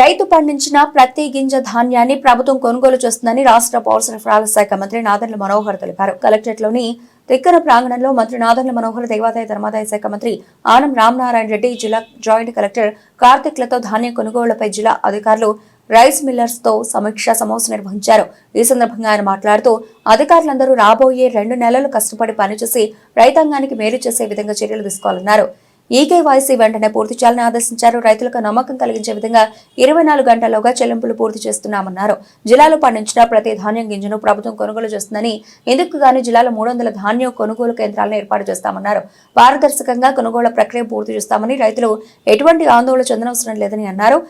రైతు పండించిన ప్రతి గింజ ధాన్యాన్ని ప్రభుత్వం కొనుగోలు చేస్తుందని రాష్ట్ర పౌర సరఫరాల శాఖ మంత్రి నాదన్ల మనోహర్ తెలిపారు. కలెక్టరేట్లోని తిక్కన ప్రాంగణంలో మంత్రి నాదన్ల మనోహర్ దేవాదాయ ధర్మాదాయ శాఖ మంత్రి ఆనం రామనారాయణ రెడ్డి జిల్లా జాయింట్ కలెక్టర్ కార్తిక్లతో ధాన్యం కొనుగోళ్ళపై జిల్లా అధికారులు రైస్ మిల్లర్స్తో సమీక్షా సమావేశం నిర్వహించారు. ఈ సందర్భంగా ఆయన మాట్లాడుతూ అధికారులందరూ రాబోయే రెండు నెలలు కష్టపడి పనిచేసి రైతాంగానికి మేలు చేసే విధంగా చర్యలు తీసుకోవాలన్నారు. ఈకేవైసీ వెంటనే పూర్తి చేయాలని ఆదేశించారు. రైతులకు నమ్మకం కలిగించే విధంగా ఇరవై నాలుగు గంటల్లోగా చెల్లింపులు పూర్తి చేస్తున్నామన్నారు. జిల్లాలో పండించిన ప్రతి ధాన్యం గింజను ప్రభుత్వం కొనుగోలు చేస్తుందని ఇందుకు గాను జిల్లాలో మూడు వందల ధాన్యం కొనుగోలు కేంద్రాలను ఏర్పాటు చేస్తామన్నారు. పారదర్శకంగా కొనుగోళ్ళ ప్రక్రియ పూర్తి చేస్తామని రైతులు ఎటువంటి ఆందోళన చెందనవసరం లేదని అన్నారు.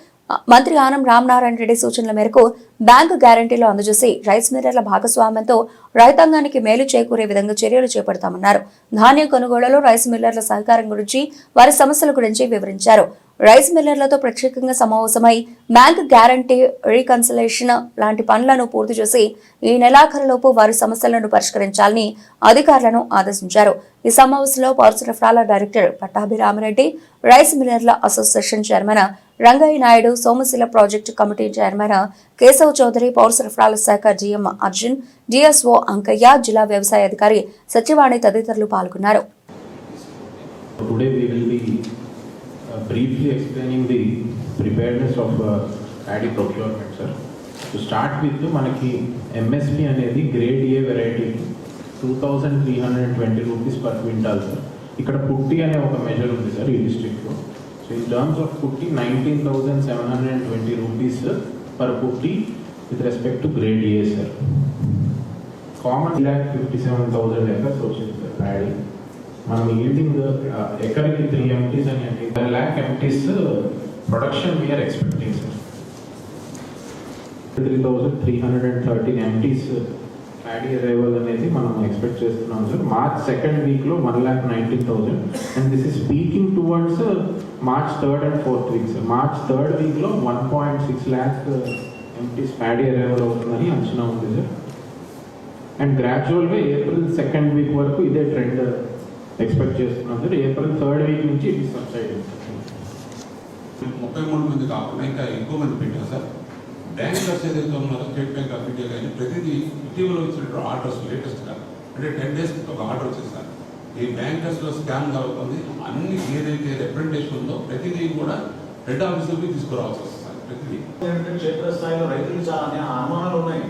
మంత్రి ఆనం రామనారాయణ రెడ్డి సూచనల మేరకు బ్యాంకు గ్యారంటీలు అందజేసి రైస్ మిల్లర్ల భాగస్వామ్యంతో రైతాంగానికి మేలు చేకూరే విధంగా చర్యలు చేపడతామన్నారు. ధాన్యం కొనుగోళ్ళలో రైస్ మిల్లర్ల సహకారం గురించి వారి సమస్యల గురించి వివరించారు. రైస్ మిల్లర్లతో ప్రత్యేకంగా సమావేశమై బ్యాంక్ గ్యారంటీ రీకన్సలేషన్ లాంటి పనులను పూర్తి చేసి ఈ నెలాఖరులోపు వారి సమస్యలను పరిష్కరించాలని అధికారులను ఆదేశించారు. ఈ సమావేశంలో పౌర సరఫరాల director Pattabhirama Reddy rice మిల్లర్ల association chairman Rangayya Naidu Somasila project committee chairman Keshav Chowdary పౌర సరఫరాల శాఖ జీఎం అర్జున్ డిఎస్ఓ అంకయ్య జిల్లా వ్యవసాయ అధికారి సత్యవాణి తదితరులు పాల్గొన్నారు. Today we will be uh, briefly explaining the preparedness of uh, paddy procurement, sir. To start with, మనకి MSP అనేది grade A variety two thousand three hundred twenty rupees per quintal sir ఇక్కడ పుట్టి అనే ఒక మెజర్ ఉంది sir ఈ డిస్ట్రిక్ట్లో so in terms of పుట్టి nineteen thousand seven hundred and twenty rupees per పుట్టి with respect to grade A sir common lakh fifty seven thousand acres వచ్చింది సార్ ప్యాడీ మనం ఈల్డింగ్ ఎకర్కి త్రీ ఎంటీస్ అని one lakh MTs production we are expecting sir three thousand three hundred and thirteen MTs paddy arrival అనేది మనం expect చేస్తున్నాం sir. March second వీక్లో one lakh nineteen thousand and this is speaking towards March third and fourth week sir March third వీక్లో one point six lakh MTs paddy arrival అవుతుందని అంచనా ఉంది sir and గ్రాడ్యువల్గా April second week వరకు ఇదే trend expect చేస్తున్నాం sir April third week నుంచి ఇది సబ్సైడ్ ముప్పై మూడు మంది కాకుండా ఇంకా ఎక్కువ మంది పెట్టారు సార్ బ్యాంకర్స్ ఏదైతే ఉన్నారో స్టేట్ బ్యాంక్ ఆఫ్ ఇండియా కానీ ప్రతిదీ ఇటీవల వచ్చినటువంటి ఆర్డర్స్ లేటెస్ట్గా అంటే టెన్ డేస్ ఒక ఆర్డర్ వచ్చింది సార్ ఈ బ్యాంకర్స్లో స్కామ్ జరుగుతుంది. అన్ని ఏదైతే రిప్రజెంటేషన్ ఉందో ప్రతిదీ కూడా హెడ్ ఆఫీసులకి తీసుకురావాల్సి వస్తుంది. సార్ ప్రతిదీ క్షేత్రస్థాయిలో రైతులు చాలా అనే అనుమానాలు ఉన్నాయి.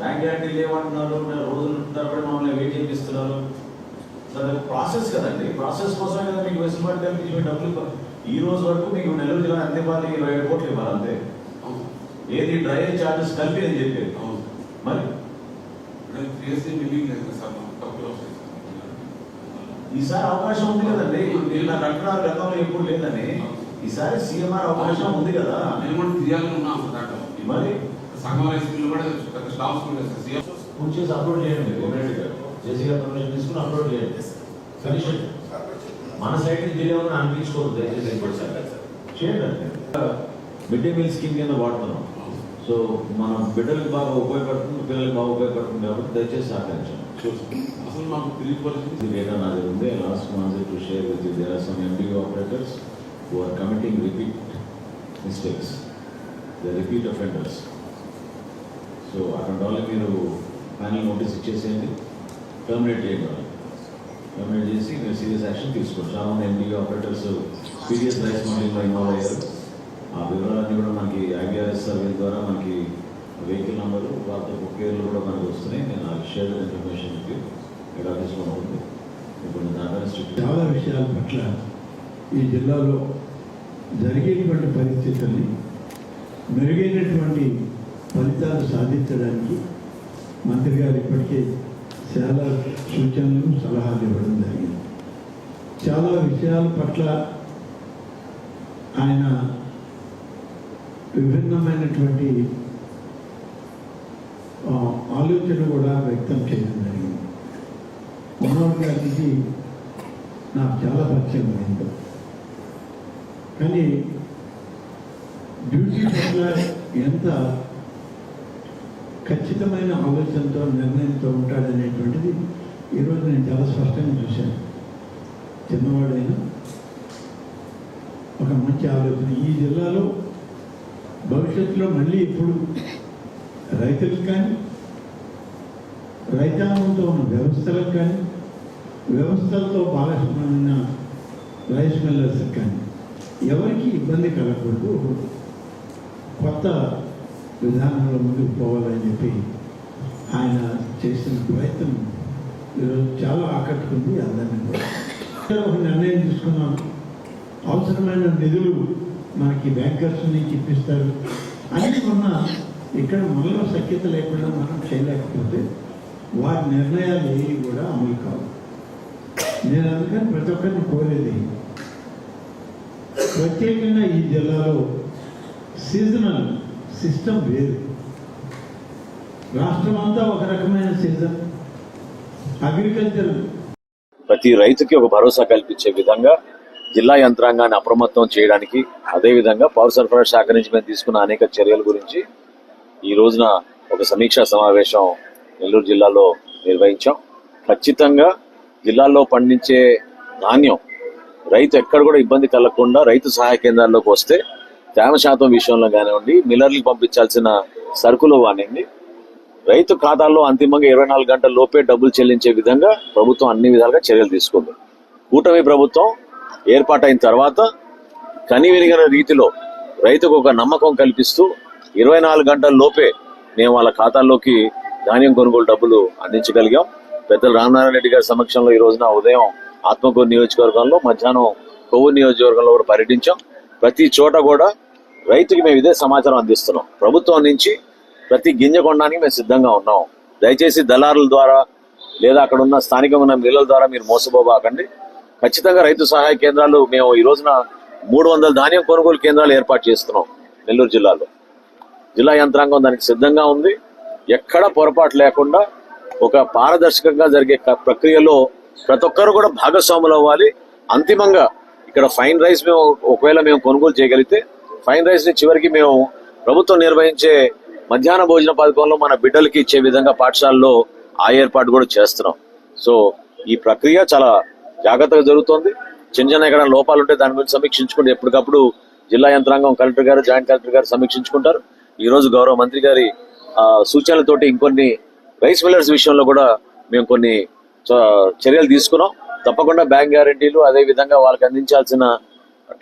బ్యాంక్ గ్యారంటీ లేవంటున్నారు రోజులు తరబడి మమ్మల్ని వెయిట్ చేపిస్తున్నారు సార్ అది ప్రాసెస్ కదండి. ప్రాసెస్ కోసమే కదా మీకు వెసులుబాటు కల్పించి మీ డబ్బులు ఈ రోజు వరకు మీకు నెల్లూరు జిల్లా అంతే వాళ్ళు ఇరవై ఏడు కోట్లు ఇవ్వాలి అంతే. ఏది డ్రైనేజ్ ఛార్జెస్ కలిపి అని అవును. మరి? మాకు ఈసారి అవకాశం ఉంది కదండి. ఇలా అంటున్నారు గతంలో ఎప్పుడు లేదని. ఈసారి సీఎంఆర్ అవకాశం ఉంది కదా. మేము కూడా తీయాలని ఉన్నాం సార్ దాంట్లో. మరి? సంఘం రైతులు కూడా చేసి అప్లోడ్ చేయండి జేసీ గారు పర్మిషన్ తీసుకుని అప్లోడ్ చేయండి సరిషన్ మన సైడ్ నుంచి డిలే ఉందని అనిపించుకోవద్దు దయచేసి ఇంకోటి సార్ చేయండి. మిడ్ డే మీల్ స్కీమ్ కింద వాడుతున్నాం. సో మన బిడ్డలకు బాగా ఉపయోగపడుతుంది పిల్లలకు బాగా ఉపయోగపడుతుంది కాబట్టి దయచేసి సహకరించండి. అసలు మాకు ఇది డేటా నాది ఉంది. Last month to share with there are some MDO operators who are committing repeat mistakes the repeat offenders so అటువంటి వాళ్ళకి మీరు ఫైనల్ నోటీస్ ఇచ్చేసేయండి. టర్మినేట్ చేయకూడదు టర్మినేట్ చేసి మీరు సీరియస్ యాక్షన్ తీసుకోవచ్చు చాలా మంది ఎండిఓ ఆపరేటర్స్ పీడిఎస్ రైస్ మోడలింగ్లో ఇన్వాల్వ్ అయ్యారు ఆ వివరాలన్నీ కూడా మనకి ఐబీఆర్ఎస్ సర్వే ద్వారా మనకి వెహికల్ నెంబరు వాళ్ళతో పేర్లు కూడా మనకు వస్తున్నాయి. నేను ఆ షేర్ ఇన్ఫర్మేషన్ హెడ్ ఆఫీస్లో ఉంటుంది ఇప్పుడు స్ట్రిక్ట్ చాలా విషయాల పట్ల ఈ జిల్లాలో జరిగేటువంటి పరిస్థితుల్ని మెరుగైనటువంటి ఫలితాలు సాధించడానికి మంత్రి గారు ఇప్పటికే చాలా సూచనలు సలహాలు ఇవ్వడం జరిగింది. చాలా విషయాల పట్ల ఆయన విభిన్నమైనటువంటి ఆలోచన కూడా వ్యక్తం చేయడం జరిగింది. మనోహర్ గారికి నాకు చాలా పరిచయం అయింది. కానీ డ్యూటీ పట్ల ఎంత ఖచ్చితమైన ఆలోచనతో నిర్ణయంతో ఉంటాడనేటువంటిది ఈరోజు నేను చాలా స్పష్టంగా చూశాను. చిన్నవాడైనా ఒక మంచి ఆలోచన. ఈ జిల్లాలో భవిష్యత్తులో మళ్ళీ ఇప్పుడు రైతులకు కానీ రైతాంగంతో ఉన్న వ్యవస్థలకు కానీ వ్యవస్థలతో భాగస్వామ్యమైన రైస్ మిల్లర్స్కి కానీ ఎవరికి ఇబ్బంది కలగకూడదు. కొత్త విధానంలో ముందుకు పోవాలని చెప్పి ఆయన చేసిన ప్రయత్నం ఈరోజు చాలా ఆకట్టుకుంది అందరినీ కూడా. ఒక నిర్ణయం తీసుకున్నాం. అవసరమైన నిధులు మనకి బ్యాంకర్స్ నుంచి ఇప్పిస్తారు. అన్నీ ఉన్న ఇక్కడ మనలో సఖ్యత లేకుండా మనం చేయలేకపోతే వారి నిర్ణయాలు ఏవి కూడా అమలు కావు. నేను అందుకని ప్రతి ఒక్కరిని కోరేది ప్రత్యేకంగా ఈ జిల్లాలో సీజనల్ సిస్టమ్ వేరు. రాష్ట్రం అంతా ఒక రకమైన సిస్టమ్. అగ్రికల్చర్. ప్రతి రైతుకి ఒక భరోసా కల్పించే విధంగా జిల్లా యంత్రాంగాన్ని అప్రమత్తం చేయడానికి అదేవిధంగా పౌర సరఫరా శాఖ నుంచి మేము తీసుకున్న అనేక చర్యల గురించి ఈ రోజున ఒక సమీక్షా సమావేశం నెల్లూరు జిల్లాలో నిర్వహించాం. ఖచ్చితంగా జిల్లాలో పండించే ధాన్యం రైతు ఎక్కడ కూడా ఇబ్బంది కలగకుండా రైతు సహాయ కేంద్రాల్లోకి వస్తే తేమ శాతం విషయంలో కానివ్వండి మిల్లర్లకు పంపించాల్సిన సరుకులు కానివ్వండి రైతు ఖాతాల్లో అంతిమంగా ఇరవై నాలుగు గంటల లోపే డబ్బులు చెల్లించే విధంగా ప్రభుత్వం అన్ని విధాలుగా చర్యలు తీసుకుంది. కూటమి ప్రభుత్వం ఏర్పాటైన తర్వాత కనివిరిగిన రీతిలో రైతుకు ఒక నమ్మకం కల్పిస్తూ ఇరవై నాలుగు గంటల లోపే మేము వాళ్ళ ఖాతాల్లోకి ధాన్యం కొనుగోలు డబ్బులు అందించగలిగాం. పెద్దలు రామనారాయణ రెడ్డి గారి సమక్షంలో ఈ రోజున ఉదయం ఆత్మకూరు నియోజకవర్గంలో మధ్యాహ్నం కొవ్వూరు నియోజకవర్గంలో కూడా పర్యటించాం. ప్రతి చోట కూడా రైతుకి మేము ఇదే సమాచారం అందిస్తున్నాం. ప్రభుత్వం నుంచి ప్రతి గింజ కొనడానికి మేము సిద్ధంగా ఉన్నాం. దయచేసి దళారుల ద్వారా లేదా అక్కడ ఉన్న స్థానికంగా ఉన్న మిల్లల ద్వారా మీరు మోసపోబాకండి. ఖచ్చితంగా రైతు సహాయ కేంద్రాలు మేము ఈ రోజున మూడు వందల ధాన్యం కొనుగోలు కేంద్రాలు ఏర్పాటు చేస్తున్నాం నెల్లూరు జిల్లాలో. జిల్లా యంత్రాంగం దానికి సిద్ధంగా ఉంది. ఎక్కడ పొరపాటు లేకుండా ఒక పారదర్శకంగా జరిగే ప్రక్రియలో ప్రతి ఒక్కరు కూడా భాగస్వాములు అవ్వాలి. అంతిమంగా ఇక్కడ ఫైన్ రైస్ మేము ఒకవేళ మేము కొనుగోలు చేయగలిగితే ఫైన్ రైస్ని చివరికి మేము ప్రభుత్వం నిర్వహించే మధ్యాహ్న భోజన పథకంలో మన బిడ్డలకి ఇచ్చే విధంగా పాఠశాలలో ఆ ఏర్పాటు కూడా చేస్తున్నాం. సో ఈ ప్రక్రియ చాలా జాగ్రత్తగా జరుగుతోంది. చిన్న చిన్న ఎక్కడ లోపాలు ఉంటే దాని గురించి సమీక్షించుకుంటే ఎప్పటికప్పుడు జిల్లా యంత్రాంగం కలెక్టర్ గారు జాయింట్ కలెక్టర్ గారు సమీక్షించుకుంటారు. ఈ రోజు గౌరవ మంత్రి గారి సూచనలతోటి ఇంకొన్ని రైస్ మిల్లర్స్ విషయంలో కూడా మేము కొన్ని చ- చర్యలు తీసుకున్నాం. తప్పకుండా బ్యాంక్ గ్యారంటీలు అదే విధంగా వాళ్ళకి అందించాల్సిన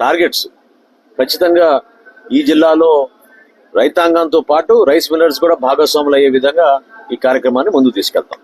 టార్గెట్స్ ఖచ్చితంగా ఈ జిల్లాలో రైతాంగంతో పాటు రైస్ మిల్లర్స్ కూడా భాగస్వాములు అయ్యే విధంగా ఈ కార్యక్రమాన్ని ముందుకు తీసుకెళ్తాం.